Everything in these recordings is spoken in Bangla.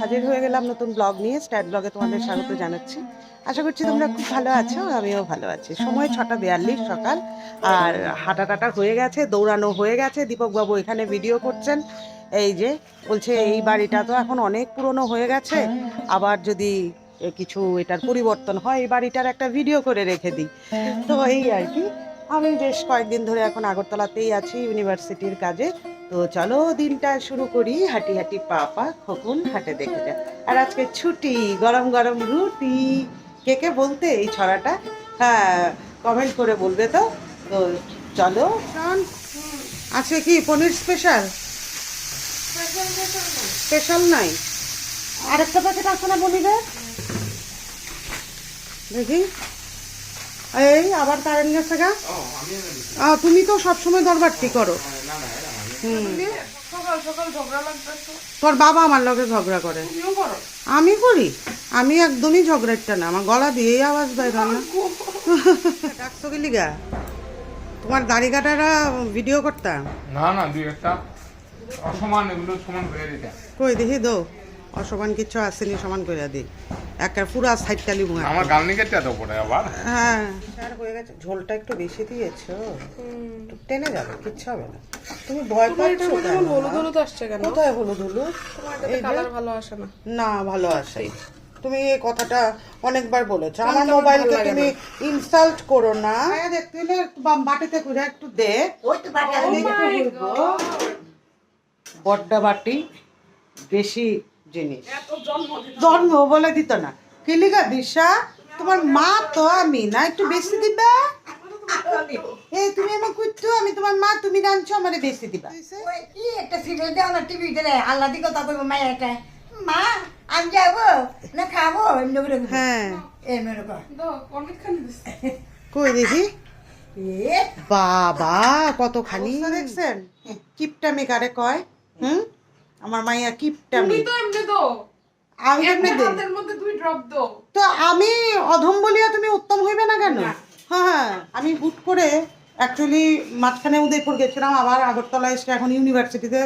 হাজির হয়ে গেলাম নতুন ব্লগ নিয়ে স্ট্যাট ব্লগে তোমাদের স্বাগত জানাচ্ছি। আশা করছি তোমরা খুব ভালো আছো, আমিও ভালো আছি। সময় ছটা বিয়াল্লিশ সকাল, আর হাঁটা টাটা হয়ে গেছে, দৌড়ানো হয়ে গেছে। দীপকবাবু এখানে ভিডিও করছেন। এই যে, বলছে এই বাড়িটা তো এখন অনেক পুরনো হয়ে গেছে, আবার যদি কিছু এটার পরিবর্তন হয়, এই বাড়িটার একটা ভিডিও করে রেখে দিই। তো এই আর কি, আমি বেশ কয়েকদিন ধরে এখন আগরতলাতেই আছি ইউনিভার্সিটির কাজে। তো চলো দিনটা শুরু করি হাঁটি হাঁটি পা পা খোকন হাঁটে দেখে যা। আর আজকে ছুটি গরম গরম রুটি। কে কে বলতে এই ছড়াটা? হ্যাঁ কমেন্ট করে বলবে তো। তো চলো। শোন আজকে কি পনির স্পেশাল স্পেশাল নাই আরেকটা প্যাকেট আছে না পনিরের? দেখি। এই আবার কারেন্ট গেছে গা? তুমি তো সবসময় দরবারটি করো হুম সকাল সকাল ঝগড়া লাগতেছে তোর বাবা আমার লগে ঝগড়া করে। আমি করি। আমি একদমই ঝগড়াটা না আমার গলা দিয়েই আওয়াজ বাইর হয় না। ডাকছো কি লিগা? তোমার দাড়ি কাটারা ভিডিও করতাম না না দুই একটা। অসমান এগুলো সমান করে দিতে। কই দেখি দো। অসমান কিছু আসেনি সমান করে দিই একটা পুরা সাইডটালি মুখ আমার গাল নিকে তো পড়ে আবার। হ্যাঁ। আর হয়ে গেছে। ঝোলটা একটু বেশি দিয়েছ? একটু টেনে যাবে কিচ্ছু হবে না। তুমি ভয় পাচ্ছ কেন? হলুদ হলুদ আসছে কেন? কোথায় হলুদ হলুদ? তোমার কালার ভালো আসে না। না ভালো আসে তুমি এই কথাটা অনেকবার বলেছ। আমার মোবাইলকে তুমি ইনসাল্ট করো না। দেখতে হলে বাটিতে করে একটু দে। বড্ডা বাটি বেশি জিনিস। জন্ম বলে দিত না। কিলিকা দিশা? তোমার মা তো আমি না একটু বেশি দিবা? এই তুমি আমার আমি তোমার মা তুমি রাঁধছো আমারে বেশি দিবা। কি একটা সিরিয়াল দেও না টিভি দিলে আল্লাহ মা আমি যাব না খাব? এমনি করে হ্যাঁ। এমনি করে দাও কই দেখি এ বাবা কতখানি। দেখছেন? কিপটা মেকারে কয় হুম? আমার মাইয়া কিপটামি তুমি তো এমনি দাও আমি দেই হাতের মধ্যে দুই ড্রপ দাও। তো আমি অধম বলিয়া তুমি উত্তম হইবে না কেন? হ্যাঁ হ্যাঁ। আমি বুট করে অ্যাকচুয়ালি মাঝখানে উদয়পুর গেছিলাম আবার আগরতলা এসে এখন ইউনিভার্সিটিতে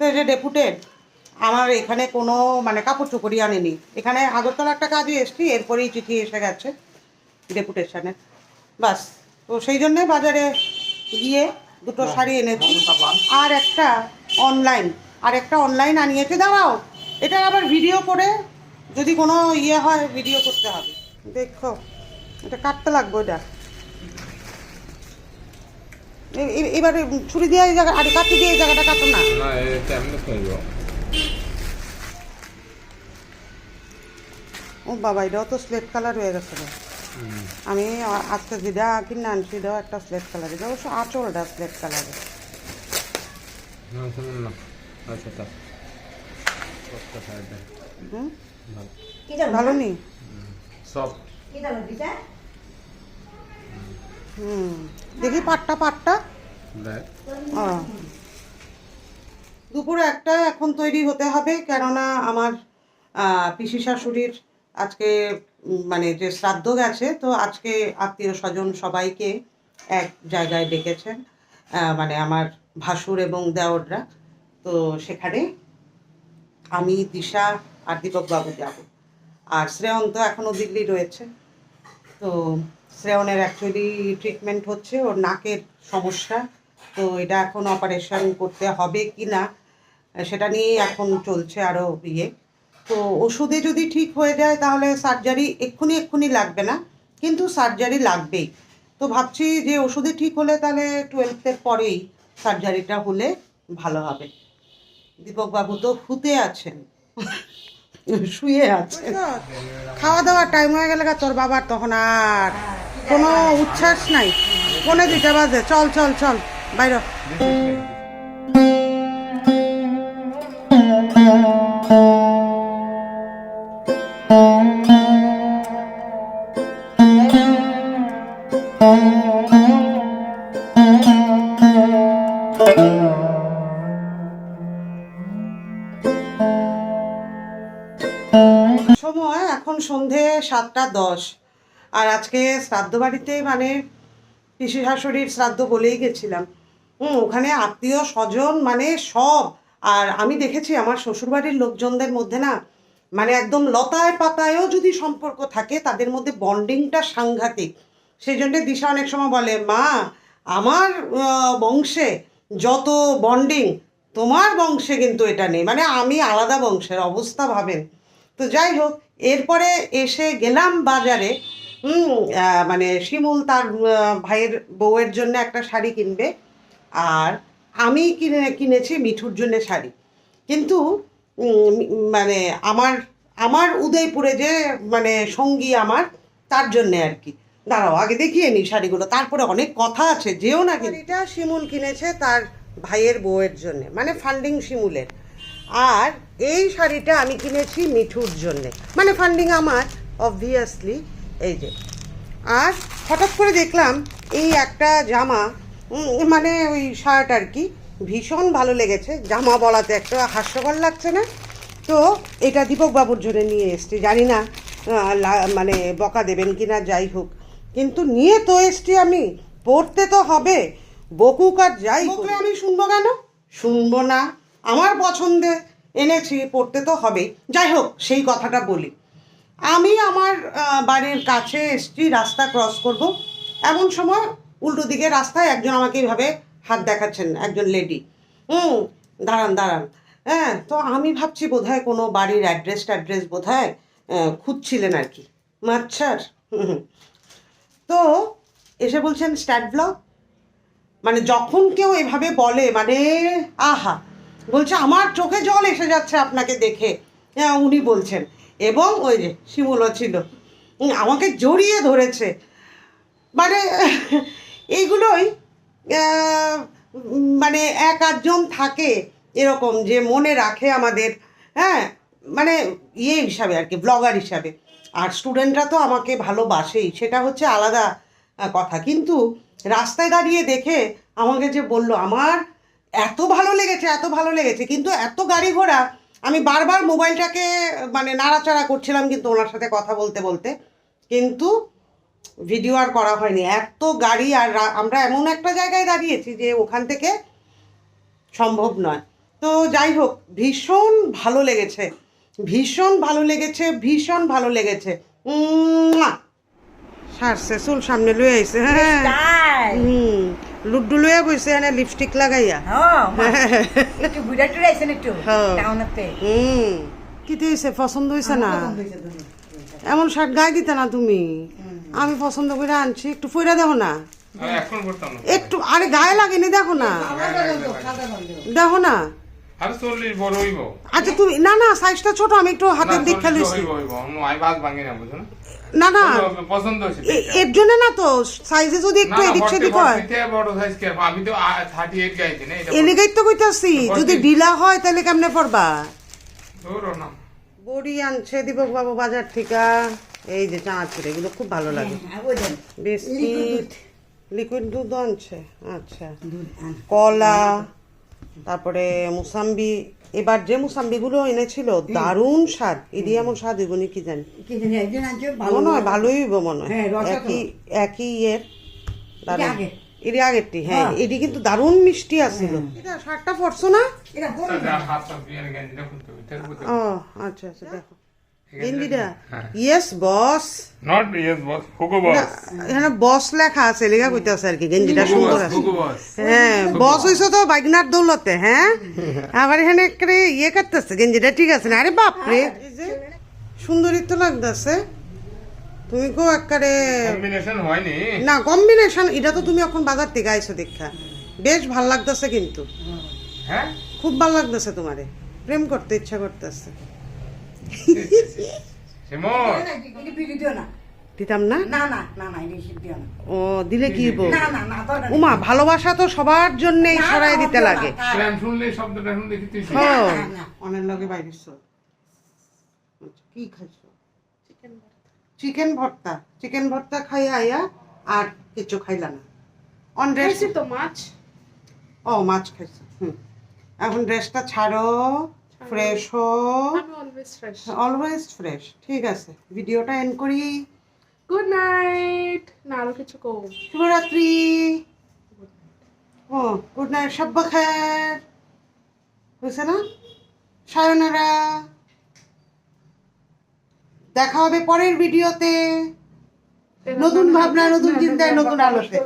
তো যে ডেপুটেড আমার এখানে কোনো মানে কাপড় চোপড়ই আনেনি। এখানে আগরতলা একটা কাজে এসছি এরপরেই চিঠি এসে গেছে ডেপুটেশনে বাস তো সেই জন্যে বাজারে গিয়ে দুটো শাড়ি এনেছি। আর একটা অনলাইন আর একটা অনলাইন আনিয়েছে দাঁড়াও। এটা আবার ভিডিও করে যদি কোনো ইয়ে হয় ভিডিও করতে হবে। দেখো এটা কাটতে লাগবে ওটা। এ- এ- এবারে ছুরি দিয়ে এই জায়গা আরে কাটি দিয়ে এই জায়গাটা কাটো না। এটা ও বাবা এটাও তো স্লেট কালার হয়ে গেছে। আমি আজকে যেটা কিনে আনছি এটাও একটা স্লেট কালার এটা অবশ্য আঁচলটা স্লেট শুনুন না। আচ্ছা তা। ভালো। কি জানো? ভালো নি সব কি জানো দিশা হুম দেখি পাটটা পাটটা। দুপুরে একটা এখন তৈরি হতে হবে কেননা আমার পিসি শাশুড়ির আজকে মানে যে শ্রাদ্ধ গেছে তো আজকে আত্মীয় স্বজন সবাইকে এক জায়গায় ডেকেছেন মানে আমার ভাসুর এবং দেওররা। তো সেখানে আমি, দিশা আর দীপক বাবু যাব। আর শ্রেয়ন তো এখনও দিল্লি রয়েছে। তো শ্রেয়নের অ্যাকচুয়ালি ট্রিটমেন্ট হচ্ছে, ওর নাকের সমস্যা। তো এটা এখন অপারেশন করতে হবে কি না, সেটা নিয়েই এখন চলছে আরও ইয়ে। তো ওষুধে যদি ঠিক হয়ে যায়, তাহলে সার্জারি এক্ষুনি এক্ষুনি লাগবে না, কিন্তু সার্জারি লাগবেই। তো ভাবছি যে ওষুধে ঠিক হলে তাহলে টুয়েলভের পরেই সার্জারিটা হলে ভালো হবে। দীপকবাবু তো ফুতে আছেন। শুয়ে আছে খাওয়া দাওয়ার টাইম হয়ে গেলে তোর বাবার তখন আর কোনো উচ্ছ্বাস নাই। কোনে দুইটা বাজে, চল চল চল, বাইর সন্ধে সাতটা দশ। আর আজকে শ্রাদ্ধ বাড়িতে মানে পিসি শাশুড়ির শ্রাদ্ধ বলেই গেছিলাম। হুম, ওখানে আত্মীয় স্বজন মানে সব। আর আমি দেখেছি আমার শ্বশুরবাড়ির লোকজনদের মধ্যে না মানে একদম লতায় পাতায়ও যদি সম্পর্ক থাকে, তাদের মধ্যে বন্ডিংটা সাংঘাতিক। সেই জন্য দিশা অনেক সময় বলে, মা, আমার বংশে যত বন্ডিং, তোমার বংশে কিন্তু এটা নেই। মানে আমি আলাদা বংশের, অবস্থা ভাবেন। তো যাই হোক এরপরে এসে গেলাম বাজারে। মানে শিমুল তার ভাইয়ের বউয়ের জন্য একটা শাড়ি কিনবে। আর আমি কিনে কিনেছি মিঠুর জন্য শাড়ি। কিন্তু মানে আমার আমার উদয়পুরে যে মানে সঙ্গী আমার তার জন্যে আর কি। দাঁড়াও আগে দেখিয়ে নি শাড়িগুলো। তারপরে অনেক কথা আছে যেও না এটা শিমুল কিনেছে তার ভাইয়ের বউয়ের জন্য মানে ফান্ডিং শিমুলের। আর এই শাড়িটা আমি কিনেছি মিঠুর জন্য। মানে ফান্ডিং আমার অবভিয়াসলি এই যে। আর হঠাৎ করে দেখলাম এই একটা জামা মানে ওই শার্ট আর কি ভীষণ ভালো লেগেছে। জামা বলাতে একটা হাস্যকর লাগছে না? তো এটা দীপক বাবুর জন্য নিয়ে এসছি। জানি না মানে বকা দেবেন কি না যাই হোক। কিন্তু নিয়ে তো এসছি আমি। পড়তে তো হবে। বকুক আর যাই বকলে আমি শুনব কেন? শুনব না। আমার পছন্দে এনেছি পড়তে তো হবেই। যাই হোক সেই কথাটা বলি। আমি আমার বাড়ির কাছে এসছি রাস্তা ক্রস করব। এমন সময় উল্টো দিকে রাস্তায় একজন আমাকে এইভাবে হাত দেখাচ্ছেন একজন লেডি হুম দাঁড়ান দাঁড়ান। হ্যাঁ তো আমি ভাবছি বোধ হয় কোনো বাড়ির অ্যাড্রেস ট্যাড্রেস বোধহয় আহ, খুঁজছিলেন আর কি। মাচ্ছার। তো এসে বলছেন স্ট্যাট ব্লগ মানে যখন কেউ এভাবে বলে মানে আহা! বলছে, আমার চোখে জল এসে যাচ্ছে আপনাকে দেখে। হ্যাঁ উনি বলছেন। এবং ওই যে শিমুলও ছিল। আমাকে জড়িয়ে ধরেছে। মানে এইগুলোই মানে এক আধজন থাকে এরকম যে মনে রাখে আমাদের হ্যাঁ? মানে ইয়ে হিসাবে আর কি, ব্লগার হিসাবে। আর স্টুডেন্টরা তো আমাকে ভালোবাসেই, সেটা হচ্ছে আলাদা কথা। কিন্তু রাস্তায় দাঁড়িয়ে দেখে আমাকে যে বলল, আমার এত ভালো লেগেছে এত ভালো লেগেছে কিন্তু এত গাড়ি ঘোড়া আমি বারবার মোবাইলটাকে মানে নাড়াচাড়া করছিলাম কিন্তু ওনার সাথে কথা বলতে বলতে কিন্তু ভিডিও আর করা হয়নি। এত গাড়ি আর আমরা এমন একটা জায়গায় দাঁড়িয়েছি যে ওখান থেকে সম্ভব নয়। তো যাই হোক ভীষণ ভালো লেগেছে ভীষণ ভালো লেগেছে ভীষণ ভালো লেগেছে। সারছে চুল সামনে লুয়ে আইছে হ্যাঁ। হুম। লুড্ডু লুয়ে বইছে এনে লিপস্টিক লাগাইয়া হ্যাঁ একটু বুড়া টুড়ে আইছেন একটু হ্যাঁ। টাউনতে। হুম কি হয়েছে পছন্দ হইছে না? এমন শার্ট গায়ে দিতে না তুমি? আমি পছন্দ করে আনছি একটু ফইরা দেখো না। না একটু আরে গায়ে লাগেনি দেখো না। দেখো না। আর চল্লিশ বড় হইব। আচ্ছা তুমি না না সাইজটা ছোট আমি একটু হাতের দিক হইব হইব। বাস না? বুঝো না। পছন্দ এর জন্য না তো সাইজে যদি একটু এদিক সেদিক হয়। বড় সাইজ কে আমি তো থার্টি এইট না এটা এলিগেই তো কইতাছি যদি ঢিলা হয় তাহলে কেমনে পড়বা? ধরো না। বড়ি আনছে দীপক বাবু বাজার থেকে এই যে চাঁচুর এগুলো খুব ভালো লাগে। বুঝেন বিস্কিট লিকুইড দুধ। আনছে আচ্ছা। কলা তারপরে মুসাম্বি এবার যে মুসাম্বিগুলো এনেছিল দারুণ স্বাদ। এদি এমন স্বাদ এগুলি কি জানি? কি জানি একজন মনে হয় ভালোই হইব মনে হয়। হ্যাঁ। একই একই ইয়ের। দারুণ। আগে? এর আগেরটি হ্যাঁ। হ্যাঁ। এটি কিন্তু দারুণ মিষ্টি আছিল এটা শাকটা ফরছো না? আচ্ছা আচ্ছা দেখো। গেঞ্জিটা yes boss not yes boss Hugo boss এখানে বস লেখা আছে লেখা কইতাছে আর কি গেঞ্জিটা সুন্দর আছে। হ্যাঁ বস হইছো তো বাইকনার দৌলতে হ্যাঁ? আবার এখানে করে ইয়ে করতেছে গেঞ্জিটা ঠিক আছে না আরে বাপরে। এই সুন্দরী তো লাগতেছে। তুমি কো একবারে কম্বিনেশন হয়নি। না কম্বিনেশন এটা তো তুমি এখন বাজার থেকে আইছো দেখা বেশ ভালো লাগতেছে কিন্তু। হ্যাঁ? খুব ভালো লাগতেছে তোমারে। প্রেম করতে ইচ্ছা করতেছে। দিতাম না? না না না না এটা রিসিভ দিও না। ও দিলে কি হইব না না না দরকার নেই। উমা ভালোবাসা তো সবার জন্যই সরাই দিতে লাগে। কি হ্যাঁ। খাইছো? চিকেন ভর্তা। চিকেন ভর্তা। খাই আইয়া আর কিছু খাইলা না। অন তো মাছ। ও মাছ খাইছো। হুম। এখন ড্রেসটা ছাড়ো। ফ্রেশ হো অলওয়েজ ফ্রেশ ঠিক আছে। ভিডিওটা এন্ড করি। গুড নাইট না আরও কিছু কো শুভরাত্রি। ও গুড নাইট সব খায়ের। হয়েছে না? সায়নারা। দেখা হবে পরের ভিডিওতে নতুন ভাবনা নতুন চিন্তায় নতুন আলোতে।